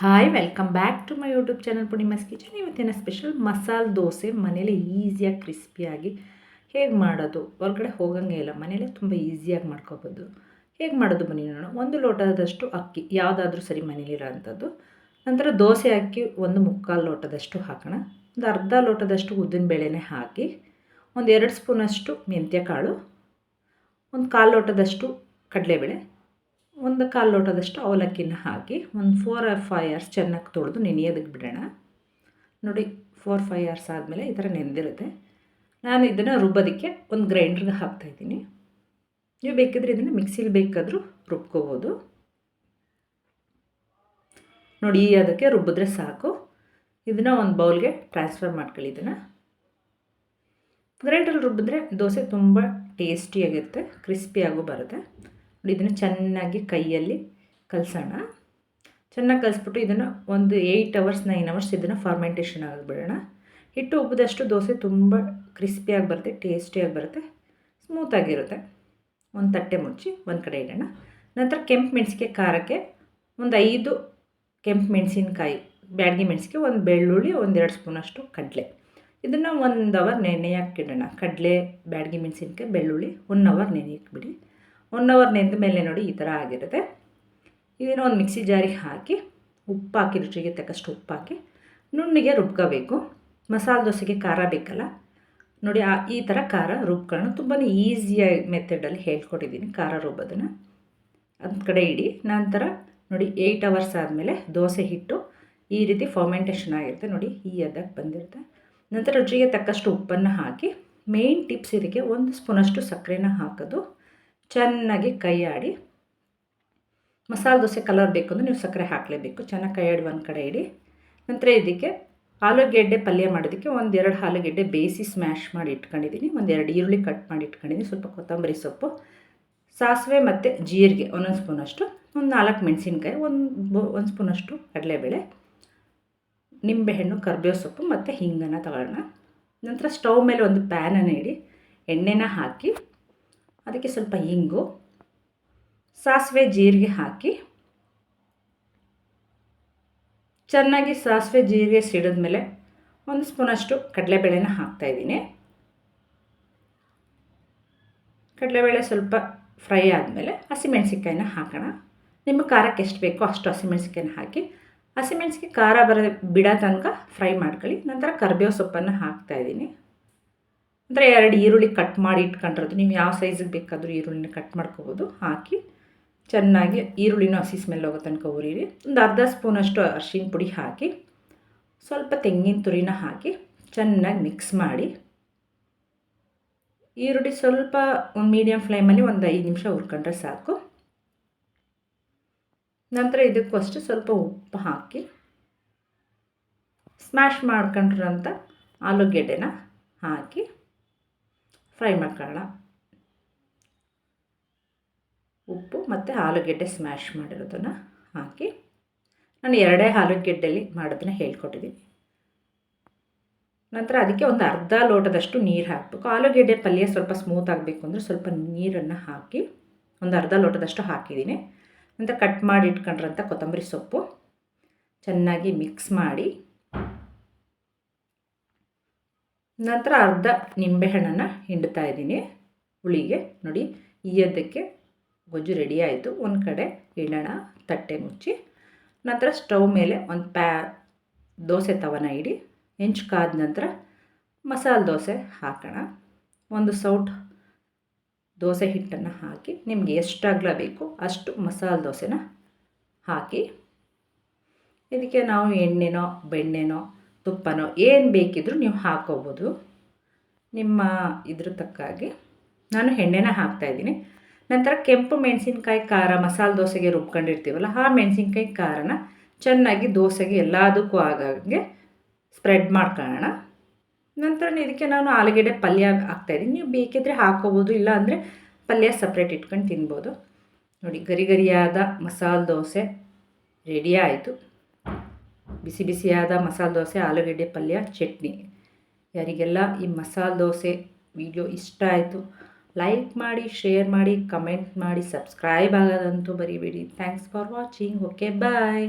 Hi welcome back to my YouTube channel Punima's kitchen ಇವತ್ತಿನ special masala dosa ಮನೇಲಿ ಈಸಿಯಾಗಿ ಕ್ರಿಸ್ಪಿಯಾಗಿ ಹೇಗೆ ಮಾಡೋದು? ಹೊರಗಡೆ ಹೋಗಂಗೆ ಇಲ್ಲ ಮನೇಲೆ ತುಂಬ ಈಸಿಯಾಗಿ ಮಾಡ್ಕೋಬೋದು. ಹೇಗೆ ಮಾಡೋದು ಬನ್ನಿ ನೋಡೋಣ. ಒಂದು ಲೋಟದಷ್ಟು ಅಕ್ಕಿ, ಯಾವುದಾದ್ರೂ ಸರಿ ಮನೇಲಿರೋ ಅಂಥದ್ದು ನಂತರ ದೋಸೆ ಅಕ್ಕಿ ಒಂದು ಮುಕ್ಕಾಲು ಲೋಟದಷ್ಟು ಹಾಕೋಣ. ಒಂದು ಅರ್ಧ ಲೋಟದಷ್ಟು ಉದ್ದಿನ ಬೇಳೆನೇ ಹಾಕಿ ಒಂದು ಎರಡು ಸ್ಪೂನಷ್ಟು ಮೆಂತ್ಯ ಕಾಳು ಒಂದು ಕಾಲು ಲೋಟದಷ್ಟು ಕಡಲೆಬೇಳೆ ಒಂದು ಕಾಲು ಲೋಟದಷ್ಟು ಅವಲಕ್ಕಿನ ಹಾಕಿ ಒಂದು ಫೋರ್ ಆರ್ ಫೈವ್ ಅವರ್ಸ್ ಚೆನ್ನಾಗಿ ತೊಳೆದು ನೆನೆಯೋದಕ್ಕೆ ಬಿಡೋಣ. ನೋಡಿ ಫೋರ್ ಫೈವ್ ಅವರ್ಸ್ ಆದಮೇಲೆ ಈ ಥರ ನೆನೆದಿರುತ್ತೆ. ನಾನು ಇದನ್ನು ರುಬ್ಬೋದಕ್ಕೆ ಒಂದು ಗ್ರೈಂಡ್ರಿಗೆ ಹಾಕ್ತಾಯಿದ್ದೀನಿ ನೀವು ಬೇಕಿದ್ರೆ ಇದನ್ನು ಮಿಕ್ಸಿಲಿ ಬೇಕಾದರೂ ರುಬ್ಕೋಬೋದು. ನೋಡಿ ಅದಕ್ಕೆ ರುಬ್ಬಿದ್ರೆ ಸಾಕು. ಇದನ್ನು ಒಂದು ಬೌಲ್ಗೆ ಟ್ರಾನ್ಸ್ಫರ್ ಮಾಡ್ಕೊಳ್ಳಿ ಇದನ್ನು. ಗ್ರೈಂಡ್ರಲ್ಲಿ ರುಬ್ಬಿದ್ರೆ ದೋಸೆ ತುಂಬ ಟೇಸ್ಟಿಯಾಗಿರುತ್ತೆ ಕ್ರಿಸ್ಪಿಯಾಗೂ ಬರುತ್ತೆ. ಇದನ್ನು ಚೆನ್ನಾಗಿ ಕೈಯಲ್ಲಿ ಕಲಸೋಣ. ಚೆನ್ನಾಗಿ ಕಲಿಸ್ಬಿಟ್ಟು ಇದನ್ನು ಒಂದು ಏಯ್ಟ್ ಅವರ್ಸ್ ನೈನ್ ಅವರ್ಸ್ ಇದನ್ನು ಫಾರ್ಮೆಂಟೇಷನ್ ಆಗಿಬಿಡೋಣ ಹಿಟ್ಟು ಉಬ್ಬಿದಷ್ಟು ದೋಸೆ ತುಂಬ ಕ್ರಿಸ್ಪಿಯಾಗಿ ಬರುತ್ತೆ ಟೇಸ್ಟಿಯಾಗಿ ಬರುತ್ತೆ ಸ್ಮೂತಾಗಿರುತ್ತೆ ಒಂದು ತಟ್ಟೆ ಮುಚ್ಚಿ ಒಂದು ಕಡೆ ಇಡೋಣ. ನಂತರ ಕೆಂಪು ಮೆಣಸಿಗೆ ಖಾರಕ್ಕೆ ಒಂದು ಐದು ಕೆಂಪು ಮೆಣಸಿನಕಾಯಿ, ಬ್ಯಾಡಗಿ ಮೆಣಸಿಗೆ ಒಂದು ಬೆಳ್ಳುಳ್ಳಿ ಒಂದೆರಡು ಸ್ಪೂನಷ್ಟು ಕಡಲೆ. ಇದನ್ನು ಒಂದು ಅವರ್ ನೆನೆಯಾಕಿಡೋಣ. ಕಡಲೆ, ಬ್ಯಾಡಗಿ ಮೆಣಸಿನಕಾಯಿ, ಬೆಳ್ಳುಳ್ಳಿ ಒನ್ ಅವರ್ ನೆನೆಯಕ್ಬಿಡಿ. ಒನ್ ಅವರ್ ನೆಂದ ಮೇಲೆ ನೋಡಿ ಈ ಥರ ಆಗಿರುತ್ತೆ. ಇದನ್ನು ಒಂದು ಮಿಕ್ಸಿ ಜಾರಿಗೆ ಹಾಕಿ ಉಪ್ಪು ಹಾಕಿ, ರುಚಿಗೆ ತಕ್ಕಷ್ಟು ಉಪ್ಪು ಹಾಕಿ ನುಣ್ಣಿಗೆ ರುಬ್ಕೋಬೇಕು. ಮಸಾಲೆ ದೋಸೆಗೆ ಖಾರ ಬೇಕಲ್ಲ. ನೋಡಿ, ಆ ಈ ಥರ ಖಾರ ರುಬ್ಕೊಳ್ಳೋಣ. ತುಂಬಾ ಈಸಿಯಾಗಿ ಮೆಥಡಲ್ಲಿ ಹೇಳ್ಕೊಟ್ಟಿದ್ದೀನಿ ಖಾರ ರುಬ್ಬೋದನ್ನು. ಒಂದು ಕಡೆ ಇಡಿ. ನಂತರ ನೋಡಿ ಏಯ್ಟ್ ಅವರ್ಸ್ ಆದಮೇಲೆ ದೋಸೆ ಹಿಟ್ಟು ಈ ರೀತಿ ಫರ್ಮೆಂಟೇಷನ್ ಆಗಿರುತ್ತೆ. ನೋಡಿ, ಈ ಅದಕ್ಕೆ ಬಂದಿರುತ್ತೆ. ನಂತರ ರುಚಿಗೆ ತಕ್ಕಷ್ಟು ಉಪ್ಪನ್ನು ಹಾಕಿ ಮೇಯ್ನ್ ಟಿಪ್ಸ್ ಇದಕ್ಕೆ ಒಂದು ಸ್ಪೂನಷ್ಟು ಸಕ್ಕರೆನ ಹಾಕೋದು. ಚೆನ್ನಾಗಿ ಕೈ ಆಡಿ ಮಸಾಲೆ ದೋಸೆ ಕಲರ್ ಬೇಕು ಅಂದರೆ ನೀವು ಸಕ್ಕರೆ ಹಾಕಲೇಬೇಕು. ಚೆನ್ನಾಗಿ ಕೈಯಾಡಿ ಒಂದು ಕಡೆ ಇಡಿ. ನಂತರ ಇದಕ್ಕೆ ಆಲೂಗೆಡ್ಡೆ ಪಲ್ಯ ಮಾಡೋದಕ್ಕೆ ಒಂದೆರಡು ಆಲೂಗೆಡ್ಡೆ ಬೇಯಿಸಿ ಸ್ಮ್ಯಾಶ್ ಮಾಡಿ ಇಟ್ಕೊಂಡಿದ್ದೀನಿ ಒಂದೆರಡು ಈರುಳ್ಳಿ ಕಟ್ ಮಾಡಿ ಇಟ್ಕೊಂಡಿದ್ದೀನಿ ಸ್ವಲ್ಪ ಕೊತ್ತಂಬರಿ ಸೊಪ್ಪು, ಸಾಸಿವೆ ಮತ್ತು ಜೀರಿಗೆ ಒಂದೊಂದು ಸ್ಪೂನಷ್ಟು, ಒಂದು ನಾಲ್ಕು ಮೆಣಸಿನ್ಕಾಯಿ, ಒಂದು ಒಂದು ಸ್ಪೂನಷ್ಟು ಕಡಲೆಬೇಳೆ, ನಿಂಬೆಹಣ್ಣು, ಕರ್ಬೇವು ಸೊಪ್ಪು ಮತ್ತು ಹಿಂಗನ್ನು ತಗೊಳ್ಳೋಣ ನಂತರ ಸ್ಟವ್ ಮೇಲೆ ಒಂದು ಪ್ಯಾನನ್ನು ಇಡಿ. ಎಣ್ಣೆನ ಹಾಕಿ ಅದಕ್ಕೆ ಸ್ವಲ್ಪ ಇಂಗು. ಸಾಸಿವೆ ಜೀರಿಗೆ ಹಾಕಿ. ಚೆನ್ನಾಗಿ ಸಾಸಿವೆ ಜೀರಿಗೆ ಸಿಡಿದ್ಮೇಲೆ ಒಂದು ಸ್ಪೂನಷ್ಟು ಕಡಲೆಬೇಳೆನ ಹಾಕ್ತಾಯಿದ್ದೀನಿ ಕಡಲೆಬೇಳೆ ಸ್ವಲ್ಪ ಫ್ರೈ ಆದಮೇಲೆ ಹಸಿಮೆಣಸಿಕಾಯಿನ ಹಾಕೋಣ. ನಿಮ್ಮ ಖಾರಕ್ಕೆ ಎಷ್ಟು ಬೇಕೋ ಅಷ್ಟು ಹಸಿಮೆಣಸಿಕಾಯಿನ ಹಾಕಿ. ಹಸಿಮೆಣ್ಸಿಗೆ ಖಾರ ಬರ, ಬಿಡೋ ತನಕ ಫ್ರೈ ಮಾಡ್ಕೊಳ್ಳಿ. ನಂತರ ಕರಿಬೇವು ಸೊಪ್ಪನ್ನು ಹಾಕ್ತಾಯಿದ್ದೀನಿ ಅಂದರೆ ಎರಡು ಈರುಳ್ಳಿ ಕಟ್ ಮಾಡಿ ಇಟ್ಕೊಂಡಿರೋದು. ನೀವು ಯಾವ ಸೈಜಿಗೆ ಬೇಕಾದರೂ ಈರುಳ್ಳಿನ ಕಟ್ ಮಾಡ್ಕೋಬೋದು. ಹಾಕಿ ಚೆನ್ನಾಗಿ ಈರುಳ್ಳಿನೂ ಹಸಿ ಸ್ಮೆಲ್ ಹೋಗೋ ತನಕ ಉರಿರಿ ಒಂದು ಅರ್ಧ ಸ್ಪೂನಷ್ಟು ಅರ್ಶಿನ ಪುಡಿ ಹಾಕಿ, ಸ್ವಲ್ಪ ತೆಂಗಿನ ತುರಿನ ಹಾಕಿ ಚೆನ್ನಾಗಿ ಮಿಕ್ಸ್ ಮಾಡಿ. ಈರುಳ್ಳಿ ಸ್ವಲ್ಪ ಒಂದು ಮೀಡಿಯಮ್ ಫ್ಲೇಮಲ್ಲಿ ಒಂದು ಐದು ನಿಮಿಷ ಹುರ್ಕೊಂಡ್ರೆ ಸಾಕು. ನಂತರ ಇದಕ್ಕೂ ಅಷ್ಟು ಸ್ವಲ್ಪ ಉಪ್ಪು ಹಾಕಿ ಸ್ಮ್ಯಾಶ್ ಮಾಡ್ಕೊಂಡ್ರಂಥ ಆಲೂಗೆಡ್ಡೆನ ಹಾಕಿ ಫ್ರೈ ಮಾಡ್ಕೊಳ್ಳೋಣ. ಉಪ್ಪು ಮತ್ತು ಆಲೂಗೆಡ್ಡೆ ಸ್ಮ್ಯಾಶ್ ಮಾಡಿರೋದನ್ನು ಹಾಕಿ. ನಾನು ಎರಡೇ ಆಲೂಗೆಡ್ಡೆಯಲ್ಲಿ ಮಾಡೋದನ್ನ ಹೇಳ್ಕೊಟ್ಟಿದ್ದೀನಿ. ನಂತರ ಅದಕ್ಕೆ ಒಂದು ಅರ್ಧ ಲೋಟದಷ್ಟು ನೀರು ಹಾಕಬೇಕು. ಆಲೂಗೆಡ್ಡೆ ಪಲ್ಯ ಸ್ವಲ್ಪ ಸ್ಮೂತ್ ಆಗಬೇಕು ಅಂದರೆ ಸ್ವಲ್ಪ ನೀರನ್ನು ಹಾಕಿ ಒಂದು ಅರ್ಧ ಲೋಟದಷ್ಟು ಹಾಕಿದ್ದೀನಿ. ನಂತರ ಕಟ್ ಮಾಡಿ ಇಟ್ಕೊಂಡ್ರಂಥ ಕೊತ್ತಂಬರಿ ಸೊಪ್ಪು ಚೆನ್ನಾಗಿ ಮಿಕ್ಸ್ ಮಾಡಿ ನಂತರ ಅರ್ಧ ನಿಂಬೆಹಣ್ಣನ್ನು ಹಿಂಡ್ತಾ ಇದ್ದೀನಿ. ಹುಳಿಗೆ ನೋಡಿ ಈ ಅದಕ್ಕೆ ಗೊಜ್ಜು ರೆಡಿ ಆಯಿತು. ಒಂದು ಕಡೆ ಇಡೋಣ ತಟ್ಟೆ ಮುಚ್ಚಿ, ನಂತರ ಸ್ಟವ್ ಮೇಲೆ ಒಂದು ಪ್ಯಾ, ದೋಸೆ ತವನ ಇಡಿ ಹೆಂಚು ಕಾದ ನಂತರ ಮಸಾಲೆ ದೋಸೆ ಹಾಕೋಣ. ಒಂದು ಸೌಟ್ ದೋಸೆ ಹಿಟ್ಟನ್ನು ಹಾಕಿ, ನಿಮಗೆ ಎಷ್ಟು ಬೇಕು ಅಷ್ಟು ಮಸಾಲೆ ದೋಸೆನ ಹಾಕಿ, ಇದಕ್ಕೆ ನಾವು ಎಣ್ಣೆನೋ, ಬೆಣ್ಣೆನೋ ತುಪ್ಪನೋ ಏನು ಬೇಕಿದ್ದರೂ ನೀವು ಹಾಕೋಬೋದು. ನಿಮ್ಮ ಇದ್ರ ತಕ್ಕಾಗಿ ನಾನು ಎಣ್ಣೆನ ಹಾಕ್ತಾಯಿದ್ದೀನಿ ನಂತರ ಕೆಂಪು ಮೆಣಸಿನ್ಕಾಯಿ ಖಾರ ಮಸಾಲೆ ದೋಸೆಗೆ ರುಬ್ಕೊಂಡಿರ್ತೀವಲ್ಲ, ಆ ಮೆಣಸಿನ್ಕಾಯಿ ಖಾರನ ಚೆನ್ನಾಗಿ ದೋಸೆಗೆ ಎಲ್ಲದಕ್ಕೂ ಆಗಾಗೆ ಸ್ಪ್ರೆಡ್ ಮಾಡ್ಕೊಳ್ಳೋಣ. ನಂತರ ಇದಕ್ಕೆ ನಾನು ಆಲೂಗೆಡ್ಡೆ ಪಲ್ಯ ಹಾಕ್ತಾಯಿದ್ದೀನಿ ನೀವು ಬೇಕಿದ್ರೆ ಹಾಕೋಬೋದು, ಇಲ್ಲ ಅಂದರೆ ಪಲ್ಯ ಸಪ್ರೇಟ್ ಇಟ್ಕೊಂಡು ತಿನ್ಬೋದು. ನೋಡಿ, ಗರಿ ಗರಿಯಾದ ಮಸಾಲೆ ದೋಸೆ ರೆಡಿ ಆಯಿತು. ಬಿಸಿ ಬಿಸಿಯಾದ ಮಸಾಲೆ ದೋಸೆ, ಆಲೂಗಡ್ಡೆ ಪಲ್ಯ, ಚಟ್ನಿ. ಯಾರಿಗೆಲ್ಲ ಈ ಮಸಾಲೆ ದೋಸೆ ವಿಡಿಯೋ ಇಷ್ಟ ಆಯಿತು, ಲೈಕ್ ಮಾಡಿ, ಶೇರ್ ಮಾಡಿ, ಕಮೆಂಟ್ ಮಾಡಿ, ಸಬ್ಸ್ಕ್ರೈಬ್ ಆಗೋದಂತೂ ಬರೀಬೇಡಿ. Thanks for watching. Okay, bye.